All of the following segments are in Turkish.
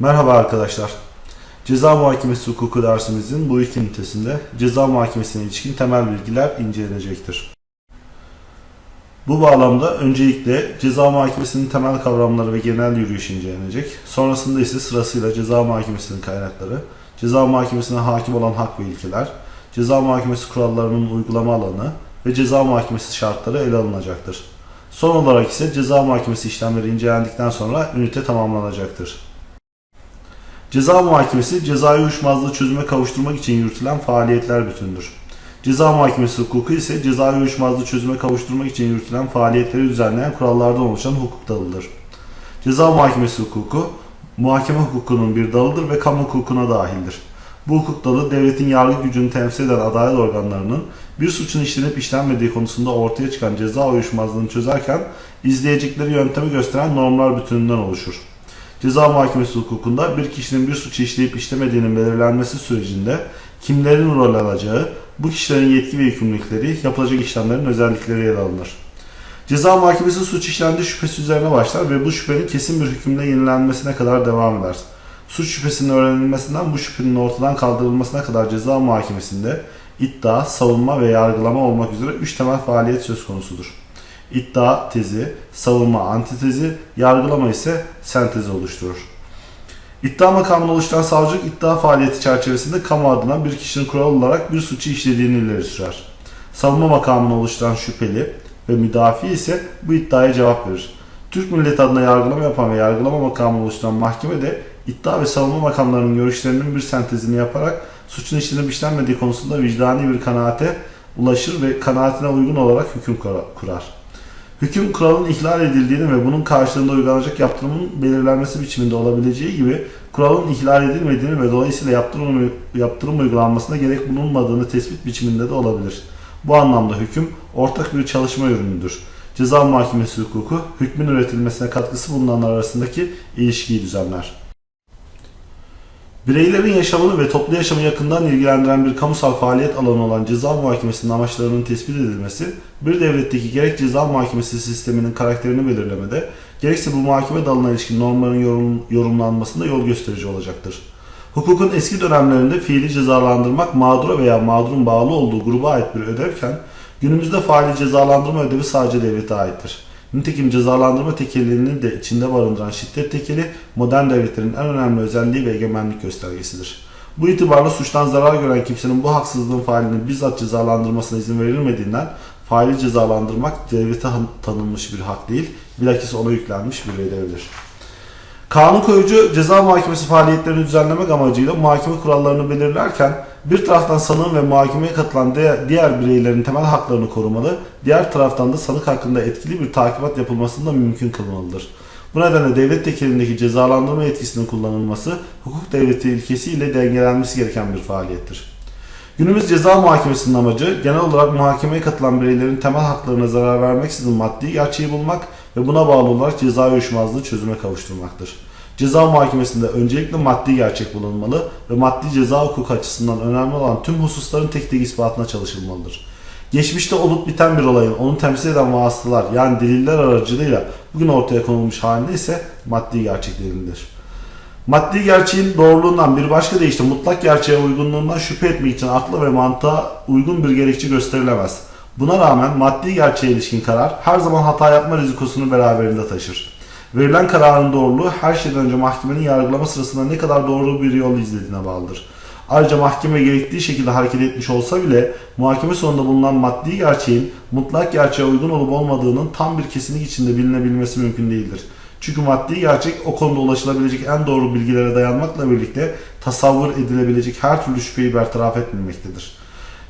Merhaba arkadaşlar. Ceza muhakemesi hukuku dersimizin bu ilk ünitesinde ceza muhakemesine ilişkin temel bilgiler incelenecektir. Bu bağlamda öncelikle ceza muhakemesinin temel kavramları ve genel yürüyüş incelenecek. Sonrasında ise sırasıyla ceza muhakemesinin kaynakları, ceza muhakemesine hakim olan hak ve ilkeler, ceza muhakemesi kurallarının uygulama alanı ve ceza muhakemesi şartları ele alınacaktır. Son olarak ise ceza muhakemesi işlemleri incelendikten sonra ünite tamamlanacaktır. Ceza muhakemesi, cezai uyuşmazlığı çözüme kavuşturmak için yürütülen faaliyetler bütündür. Ceza muhakemesi hukuku ise cezai uyuşmazlığı çözüme kavuşturmak için yürütülen faaliyetleri düzenleyen kurallardan oluşan hukuk dalıdır. Ceza muhakemesi hukuku, muhakeme hukukunun bir dalıdır ve kamu hukukuna dahildir. Bu hukuk dalı devletin yargı gücünü temsil eden adalet organlarının bir suçun işlenip işlenmediği konusunda ortaya çıkan ceza uyuşmazlığını çözerken izleyecekleri yöntemi gösteren normlar bütününden oluşur. Ceza muhakemesi hukukunda bir kişinin bir suçu işleyip işlemediğinin belirlenmesi sürecinde kimlerin rol alacağı, bu kişilerin yetki ve yükümlülükleri, yapılacak işlemlerin özellikleri ele alınır. Ceza muhakemesi suç işlendiği şüphesi üzerine başlar ve bu şüphenin kesin bir hükümle yenilenmesine kadar devam eder. Suç şüphesinin öğrenilmesinden bu şüphenin ortadan kaldırılmasına kadar ceza muhakemesinde iddia, savunma ve yargılama olmak üzere üç temel faaliyet söz konusudur. İddia tezi, savunma antitezi, yargılama ise sentezi oluşturur. İddia makamını oluşturan savcılık iddia faaliyeti çerçevesinde kamu adına bir kişinin kural olarak bir suçu işlediğini ileri sürer. Savunma makamını oluşturan şüpheli ve müdafi ise bu iddiaya cevap verir. Türk milleti adına yargılama yapan ve yargılama makamını oluşturan mahkeme de iddia ve savunma makamlarının görüşlerinin bir sentezini yaparak suçun işlenip işlenmediği konusunda vicdani bir kanaate ulaşır ve kanaatine uygun olarak hüküm kurar. Hüküm kuralın ihlal edildiğini ve bunun karşılığında uygulanacak yaptırımın belirlenmesi biçiminde olabileceği gibi kuralın ihlal edilmediğini ve dolayısıyla yaptırım, yaptırım uygulanmasına gerek bulunmadığını tespit biçiminde de olabilir. Bu anlamda hüküm ortak bir çalışma ürünüdür. Ceza muhakemesi hukuku hükmün üretilmesine katkısı bulunanlar arasındaki ilişkiyi düzenler. Bireylerin yaşamını ve toplu yaşamı yakından ilgilendiren bir kamusal faaliyet alanı olan ceza muhakemesinin amaçlarının tespit edilmesi, bir devletteki gerek ceza muhakemesi sisteminin karakterini belirlemede, gerekse bu muhakeme dalına ilişkin normların yorum, yorumlanmasında yol gösterici olacaktır. Hukukun eski dönemlerinde fiili cezalandırmak mağdura veya mağdurun bağlı olduğu gruba ait bir ödevken, günümüzde faili cezalandırma ödevi sadece devlete aittir. Nitekim cezalandırma tekelini de içinde barındıran şiddet tekeli modern devletlerin en önemli özelliği ve egemenlik göstergesidir. Bu itibarla suçtan zarar gören kimsenin bu haksızlığın failini bizzat cezalandırmasına izin verilmediğinden faili cezalandırmak devlete tanınmış bir hak değil, bilakis ona yüklenmiş bir ödevdir. Kanun koyucu ceza muhakemesi faaliyetlerini düzenlemek amacıyla muhakeme kurallarını belirlerken bir taraftan sanığın ve muhakemeye katılan diğer bireylerin temel haklarını korumalı, diğer taraftan da sanık hakkında etkili bir takibat yapılmasını da mümkün kılmalıdır. Bu nedenle devlet tekelindeki cezalandırma yetkisinin kullanılması hukuk devleti ilkesiyle dengelenmesi gereken bir faaliyettir. Günümüz ceza muhakemesinin amacı genel olarak muhakemeye katılan bireylerin temel haklarına zarar vermeksizin maddi gerçeği bulmak ve buna bağlı olarak ceza uyuşmazlığı çözüme kavuşturmaktır. Ceza muhakemesinde öncelikle maddi gerçek bulunmalı ve maddi ceza hukuk açısından önemli olan tüm hususların tek tek ispatına çalışılmalıdır. Geçmişte olup biten bir olayın onu temsil eden vasıtalar yani deliller aracılığıyla bugün ortaya konulmuş halinde ise maddi gerçek. Maddi gerçeğin doğruluğundan bir başka deyişle mutlak gerçeğe uygunluğundan şüphe etmek için akla ve mantığa uygun bir gerekçe gösterilemez. Buna rağmen maddi gerçeğe ilişkin karar her zaman hata yapma rizikosunu beraberinde taşır. Verilen kararın doğruluğu her şeyden önce mahkemenin yargılama sırasında ne kadar doğru bir yol izlediğine bağlıdır. Ayrıca mahkeme gerektiği şekilde hareket etmiş olsa bile muhakeme sonunda bulunan maddi gerçeğin mutlak gerçeğe uygun olup olmadığının tam bir kesinlik içinde bilinebilmesi mümkün değildir. Çünkü maddi gerçek o konuda ulaşılabilecek en doğru bilgilere dayanmakla birlikte tasavvur edilebilecek her türlü şüpheyi bertaraf etmemektedir.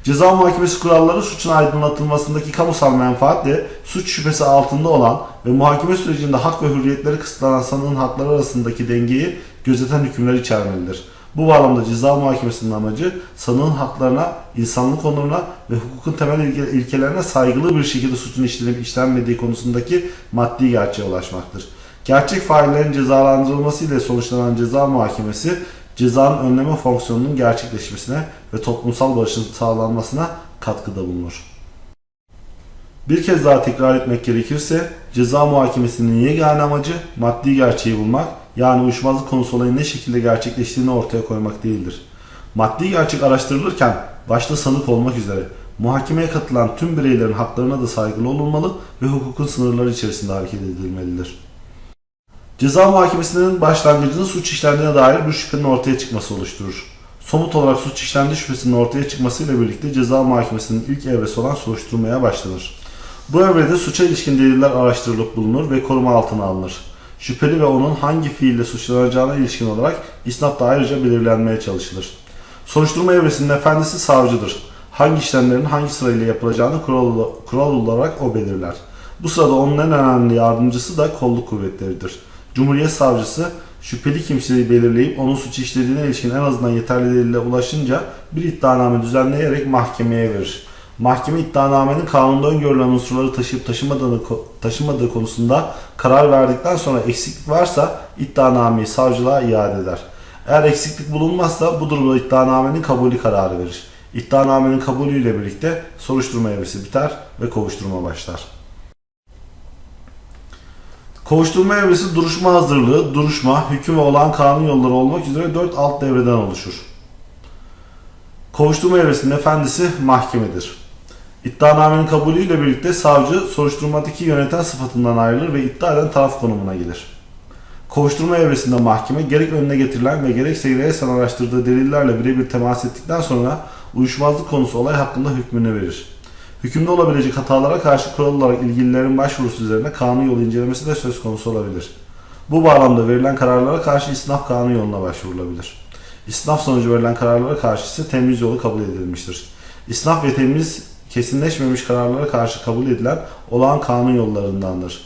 Ceza muhakemesi kuralları suçun aydınlatılmasındaki kamusal menfaatle suç şüphesi altında olan ve muhakeme sürecinde hak ve hürriyetleri kısıtlanan sanığın hakları arasındaki dengeyi gözeten hükümler içermelidir. Bu bağlamda ceza muhakemesinin amacı sanığın haklarına, insanlık onuruna ve hukukun temel ilkelerine saygılı bir şekilde suçun işlenip işlenmediği konusundaki maddi gerçeğe ulaşmaktır. Gerçek faillerin cezalandırılması ile sonuçlanan ceza muhakemesi cezanın önleme fonksiyonunun gerçekleşmesine ve toplumsal barışın sağlanmasına katkıda bulunur. Bir kez daha tekrar etmek gerekirse ceza muhakemesinin yegane amacı maddi gerçeği bulmak yani uyuşmazlık konusu olayın ne şekilde gerçekleştiğini ortaya koymak değildir. Maddi gerçek araştırılırken başta sanık olmak üzere muhakemeye katılan tüm bireylerin haklarına da saygılı olunmalı ve hukukun sınırları içerisinde hareket edilmelidir. Ceza muhakemesinin başlangıcını suç işlendiğine dair bir şüphenin ortaya çıkması oluşturur. Somut olarak suç işlendi şüphesinin ortaya çıkmasıyla birlikte ceza muhakemesinin ilk evresi olan soruşturmaya başlanır. Bu evrede suça ilişkin deliller araştırılıp bulunur ve koruma altına alınır. Şüpheli ve onun hangi fiille suçlanacağına ilişkin olarak isnat da ayrıca belirlenmeye çalışılır. Soruşturma evresinin efendisi savcıdır. Hangi işlemlerin hangi sırayla yapılacağını kural, kural olarak o belirler. Bu sırada onun en önemli yardımcısı da kolluk kuvvetleridir. Cumhuriyet savcısı şüpheli kimseyi belirleyip onun suç işlediğine ilişkin en azından yeterli delile ulaşınca bir iddianame düzenleyerek mahkemeye verir. Mahkeme iddianamenin kanunda öngörülen unsurları taşıyıp taşımadığını, taşımadığı konusunda karar verdikten sonra eksiklik varsa iddianameyi savcılığa iade eder. Eğer eksiklik bulunmazsa bu durumda iddianamenin kabulü kararı verir. İddianamenin kabulüyle birlikte soruşturma evresi biter ve kovuşturma başlar. Kovuşturma evresi duruşma hazırlığı, duruşma, hüküm ve olağan kanun yolları olmak üzere 4 alt devreden oluşur. Kovuşturma evresinin efendisi mahkemedir. İddianamenin kabulüyle birlikte savcı soruşturmadaki yöneten sıfatından ayrılır ve iddia eden taraf konumuna gelir. Kovuşturma evresinde mahkeme gerek önüne getirilen ve gerekse resen araştırdığı delillerle birebir temas ettikten sonra uyuşmazlık konusu olay hakkında hükmünü verir. Hükümde olabilecek hatalara karşı kural olarak ilgililerin başvurusu üzerine kanun yolu incelemesi de söz konusu olabilir. Bu bağlamda verilen kararlara karşı isnaf kanun yoluna başvurulabilir. İsnaf sonucu verilen kararlara karşı ise temiz yolu kabul edilmiştir. İsnaf ve temiz kesinleşmemiş kararlara karşı kabul edilen olağan kanun yollarındandır.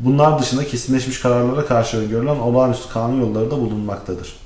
Bunlar dışında kesinleşmiş kararlara karşı öngörülen olağanüstü kanun yolları da bulunmaktadır.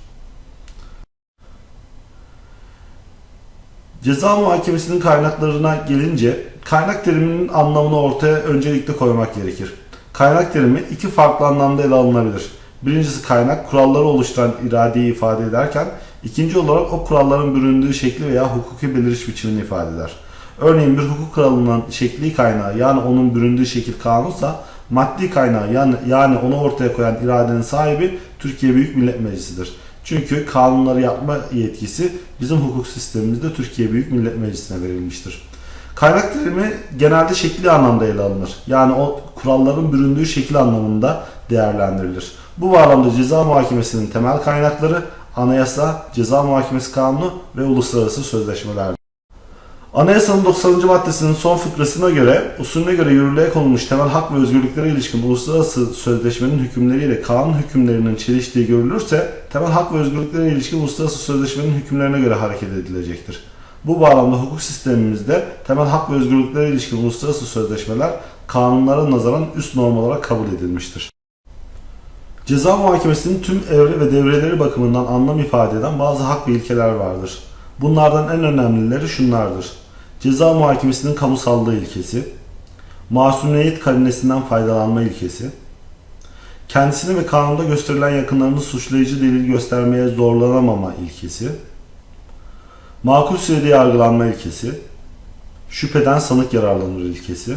Ceza muhakemesinin kaynaklarına gelince kaynak teriminin anlamını ortaya öncelikle koymak gerekir. Kaynak terimi iki farklı anlamda ele alınabilir. Birincisi kaynak kuralları oluşturan iradeyi ifade ederken ikinci olarak o kuralların büründüğü şekli veya hukuki beliriş biçimini ifade eder. Örneğin bir hukuk kuralının şekli kaynağı yani onun büründüğü şekil kanunsa maddi kaynağı yani, yani onu ortaya koyan iradenin sahibi Türkiye Büyük Millet Meclisi'dir. Çünkü kanunları yapma yetkisi bizim hukuk sistemimizde Türkiye Büyük Millet Meclisi'ne verilmiştir. Kaynak terimi genelde şekli anlamda ele alınır. Yani o kuralların büründüğü şekil anlamında değerlendirilir. Bu bağlamda ceza muhakemesinin temel kaynakları anayasa, ceza muhakemesi kanunu ve uluslararası sözleşmelerdir. Anayasanın 90. maddesinin son fıkrasına göre, usulüne göre yürürlüğe konulmuş temel hak ve özgürlüklere ilişkin uluslararası sözleşmenin hükümleriyle kanun hükümlerinin çeliştiği görülürse, temel hak ve özgürlüklere ilişkin uluslararası sözleşmenin hükümlerine göre hareket edilecektir. Bu bağlamda hukuk sistemimizde temel hak ve özgürlüklere ilişkin uluslararası sözleşmeler kanunlara nazaran üst norm olarak kabul edilmiştir. Ceza muhakemesinin tüm evre ve devreleri bakımından anlam ifade eden bazı hak ve ilkeler vardır. Bunlardan en önemlileri şunlardır. Ceza muhakemesinin kamusallığı ilkesi, masumiyet karinesinden faydalanma ilkesi, kendisini ve kanunda gösterilen yakınlarını suçlayıcı delil göstermeye zorlanamama ilkesi, makul sürede yargılanma ilkesi, şüpheden sanık yararlanır ilkesi,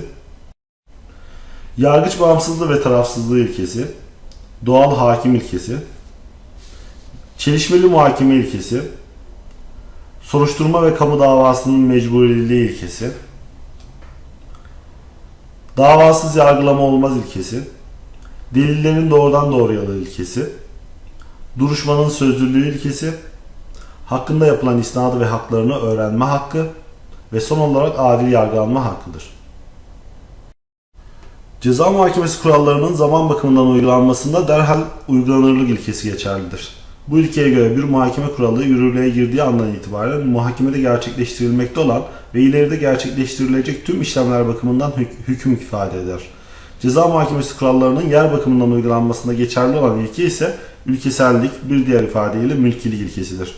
yargıç bağımsızlığı ve tarafsızlığı ilkesi, doğal hakim ilkesi, çelişmeli muhakeme ilkesi, soruşturma ve kamu davasının mecburiyeliği ilkesi, davasız yargılama olmaz ilkesi, delillerin doğrudan doğruyalı ilkesi, duruşmanın sözlülüğü ilkesi, hakkında yapılan isnadı ve haklarını öğrenme hakkı ve son olarak adil yargılanma hakkıdır. Ceza muhakemesi kurallarının zaman bakımından uygulanmasında derhal uygulanırlık ilkesi geçerlidir. Bu ilkeye göre bir muhakeme kuralı yürürlüğe girdiği andan itibaren muhakemede gerçekleştirilmekte olan ve ileride gerçekleştirilecek tüm işlemler bakımından hük- hüküm ifade eder. Ceza muhakemesi kurallarının yer bakımından uygulanmasında geçerli olan ilke ise ülkesellik, bir diğer ifadeyle mülkilik ilkesidir.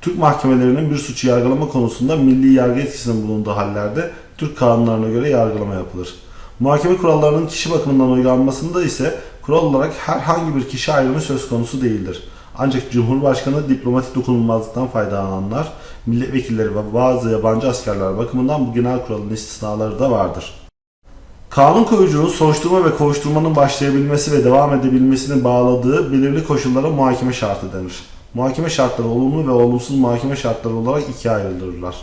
Türk mahkemelerinin bir suçu yargılama konusunda milli yargı etkisinin bulunduğu hallerde Türk kanunlarına göre yargılama yapılır. Muhakeme kurallarının kişi bakımından uygulanmasında ise kural olarak herhangi bir kişi ayrımı söz konusu değildir. Ancak Cumhurbaşkanı diplomatik dokunulmazlıktan faydalananlar, milletvekilleri ve bazı yabancı askerler bakımından bu genel kuralın istisnaları da vardır. Kanun koyucunun soruşturma ve kovuşturmanın başlayabilmesi ve devam edebilmesini bağladığı belirli koşullara muhakeme şartı denir. Muhakeme şartları olumlu ve olumsuz muhakeme şartları olarak ikiye ayrılırlar.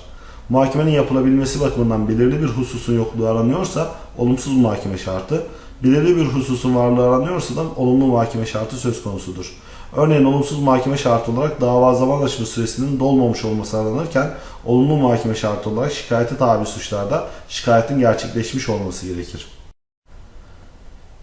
Muhakemenin yapılabilmesi bakımından belirli bir hususun yokluğu aranıyorsa olumsuz muhakeme şartı, belirli bir hususun varlığı aranıyorsa da olumlu muhakeme şartı söz konusudur. Örneğin olumsuz muhakeme şartı olarak dava zaman aşımı süresinin dolmamış olması aranırken olumlu muhakeme şartı olarak şikayete tabi suçlarda şikayetin gerçekleşmiş olması gerekir.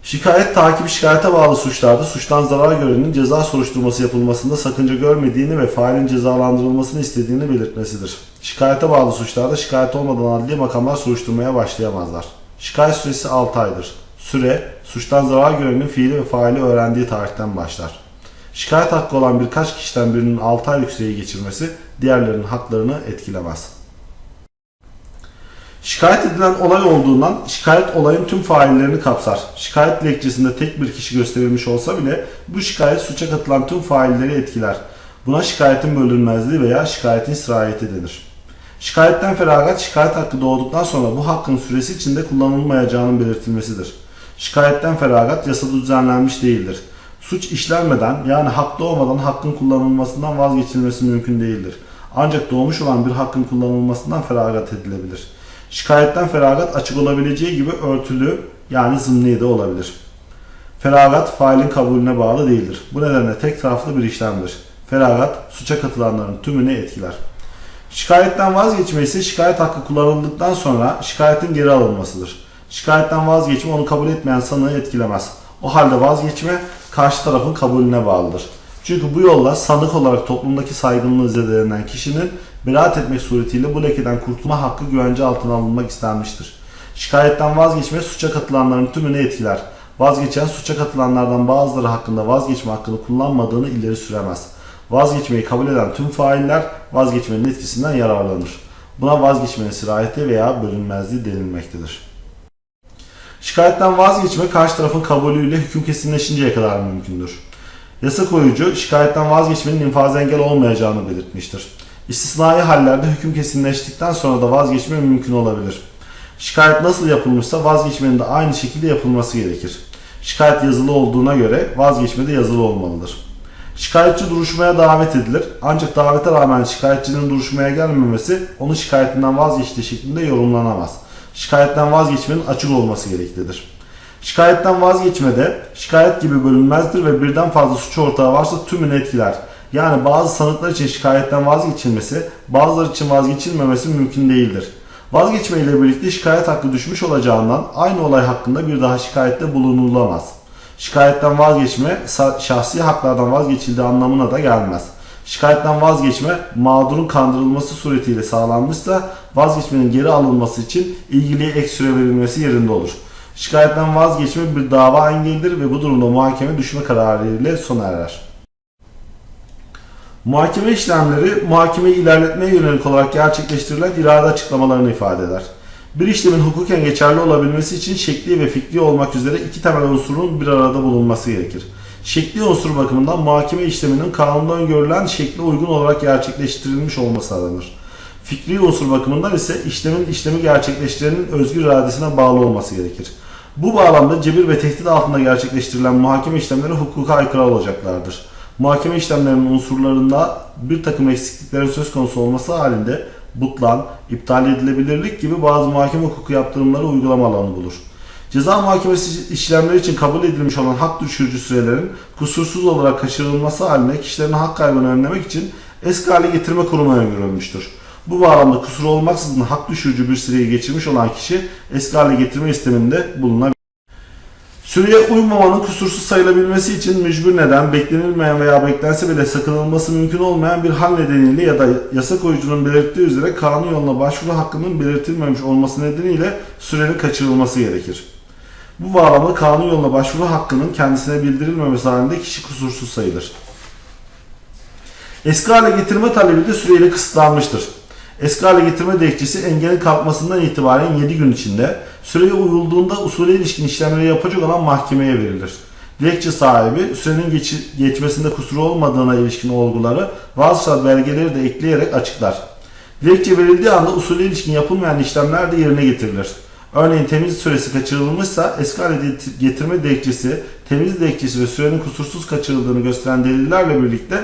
Şikayet takibi şikayete bağlı suçlarda suçtan zarar görenin ceza soruşturması yapılmasında sakınca görmediğini ve failin cezalandırılmasını istediğini belirtmesidir. Şikayete bağlı suçlarda şikayet olmadan adli makamlar soruşturmaya başlayamazlar. Şikayet süresi 6 aydır. Süre, suçtan zarar görenin fiili ve faili öğrendiği tarihten başlar. Şikayet hakkı olan birkaç kişiden birinin 6 aylık süreyi geçirmesi diğerlerinin haklarını etkilemez. Şikayet edilen olay olduğundan şikayet olayın tüm faillerini kapsar. Şikayet dilekçesinde tek bir kişi gösterilmiş olsa bile bu şikayet suça katılan tüm failleri etkiler. Buna şikayetin bölünmezliği veya şikayetin sirayeti denir. Şikayetten feragat şikayet hakkı doğduktan sonra bu hakkın süresi içinde kullanılmayacağının belirtilmesidir. Şikayetten feragat yasada düzenlenmiş değildir. Suç işlenmeden yani hak doğmadan hakkın kullanılmasından vazgeçilmesi mümkün değildir. Ancak doğmuş olan bir hakkın kullanılmasından feragat edilebilir. Şikayetten feragat açık olabileceği gibi örtülü yani zımni de olabilir. Feragat failin kabulüne bağlı değildir. Bu nedenle tek taraflı bir işlemdir. Feragat suça katılanların tümünü etkiler. Şikayetten vazgeçme ise şikayet hakkı kullanıldıktan sonra şikayetin geri alınmasıdır. Şikayetten vazgeçme onu kabul etmeyen sanığı etkilemez. O halde vazgeçme karşı tarafın kabulüne bağlıdır. Çünkü bu yolla sanık olarak toplumdaki saygınlığı zedelenen kişinin beraat etmek suretiyle bu lekeden kurtulma hakkı güvence altına alınmak istenmiştir. Şikayetten vazgeçme suça katılanların tümünü etkiler. Vazgeçen suça katılanlardan bazıları hakkında vazgeçme hakkını kullanmadığını ileri süremez. Vazgeçmeyi kabul eden tüm failler vazgeçmenin etkisinden yararlanır. Buna vazgeçmenin sirayeti veya bölünmezliği denilmektedir. Şikayetten vazgeçme karşı tarafın kabulüyle hüküm kesinleşinceye kadar mümkündür. Yasa koyucu şikayetten vazgeçmenin infaz engel olmayacağını belirtmiştir. İstisnai hallerde hüküm kesinleştikten sonra da vazgeçme mümkün olabilir. Şikayet nasıl yapılmışsa vazgeçmenin de aynı şekilde yapılması gerekir. Şikayet yazılı olduğuna göre vazgeçme de yazılı olmalıdır. Şikayetçi duruşmaya davet edilir ancak davete rağmen şikayetçinin duruşmaya gelmemesi onu şikayetinden vazgeçtiği şeklinde yorumlanamaz. Şikayetten vazgeçmenin açık olması gereklidir. Şikayetten vazgeçmede şikayet gibi bölünmezdir ve birden fazla suç ortağı varsa tümünü etkiler. Yani bazı sanıklar için şikayetten vazgeçilmesi, bazıları için vazgeçilmemesi mümkün değildir. Vazgeçme ile birlikte şikayet hakkı düşmüş olacağından aynı olay hakkında bir daha şikayette bulunulamaz. Şikayetten vazgeçme şahsi haklardan vazgeçildiği anlamına da gelmez. Şikayetten vazgeçme mağdurun kandırılması suretiyle sağlanmışsa vazgeçmenin geri alınması için ilgiliye ek süre verilmesi yerinde olur. Şikayetten vazgeçme bir dava engelidir ve bu durumda muhakeme düşme kararı ile sona erer. Muhakeme işlemleri muhakemeyi ilerletmeye yönelik olarak gerçekleştirilen irade açıklamalarını ifade eder. Bir işlemin hukuken geçerli olabilmesi için şekli ve fikri olmak üzere iki temel unsurun bir arada bulunması gerekir. Şekli unsur bakımından muhakeme işleminin kanunda öngörülen şekle uygun olarak gerçekleştirilmiş olması aranır. Fikri unsur bakımından ise işlemin işlemi gerçekleştirenin özgür iradesine bağlı olması gerekir. Bu bağlamda cebir ve tehdit altında gerçekleştirilen muhakeme işlemleri hukuka aykırı olacaklardır. Muhakeme işlemlerinin unsurlarında bir takım eksikliklerin söz konusu olması halinde butlan, iptal edilebilirlik gibi bazı muhakeme hukuku yaptırımları uygulama alanı bulur. Ceza muhakemesi işlemleri için kabul edilmiş olan hak düşürücü sürelerin kusursuz olarak kaçırılması halinde kişilerin hak kaybını önlemek için eski hale getirme kurumu öngörülmüştür. Bu bağlamda kusur olmaksızın hak düşürücü bir süreyi geçirmiş olan kişi eski hale getirme isteminde bulunabilir. Süreye uymamanın kusursuz sayılabilmesi için mücbir neden, beklenilmeyen veya beklense bile sakınılması mümkün olmayan bir hal nedeniyle ya da yasa koyucunun belirttiği üzere kanun yoluna başvuru hakkının belirtilmemiş olması nedeniyle sürenin kaçırılması gerekir. Bu bağlamda kanun yoluna başvuru hakkının kendisine bildirilmemesi halinde kişi kusursuz sayılır. Eski hale getirme talebi de süreyle kısıtlanmıştır. Eski hale getirme dilekçesi engelin kalkmasından itibaren 7 gün içinde süreye uyulduğunda usule ilişkin işlemleri yapacak olan mahkemeye verilir. Dilekçe sahibi sürenin geç geçmesinde kusuru olmadığına ilişkin olguları bazı belgeleri de ekleyerek açıklar. Dilekçe verildiği anda usule ilişkin yapılmayan işlemler de yerine getirilir. Örneğin temiz süresi kaçırılmışsa eski getirme dilekçesi, temiz dilekçesi ve sürenin kusursuz kaçırıldığını gösteren delillerle birlikte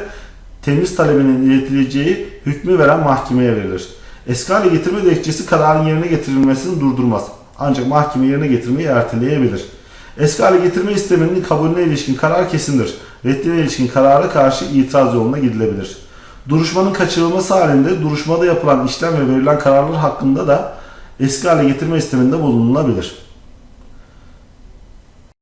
temiz talebinin iletileceği hükmü veren mahkemeye verilir. Eski getirme dilekçesi kararın yerine getirilmesini durdurmaz. Ancak mahkeme yerine getirmeyi erteleyebilir. Eski getirme isteminin kabulüne ilişkin karar kesindir. Reddine ilişkin karara karşı itiraz yoluna gidilebilir. Duruşmanın kaçırılması halinde duruşmada yapılan işlem ve verilen kararlar hakkında da eski hale getirme isteminde bulunulabilir.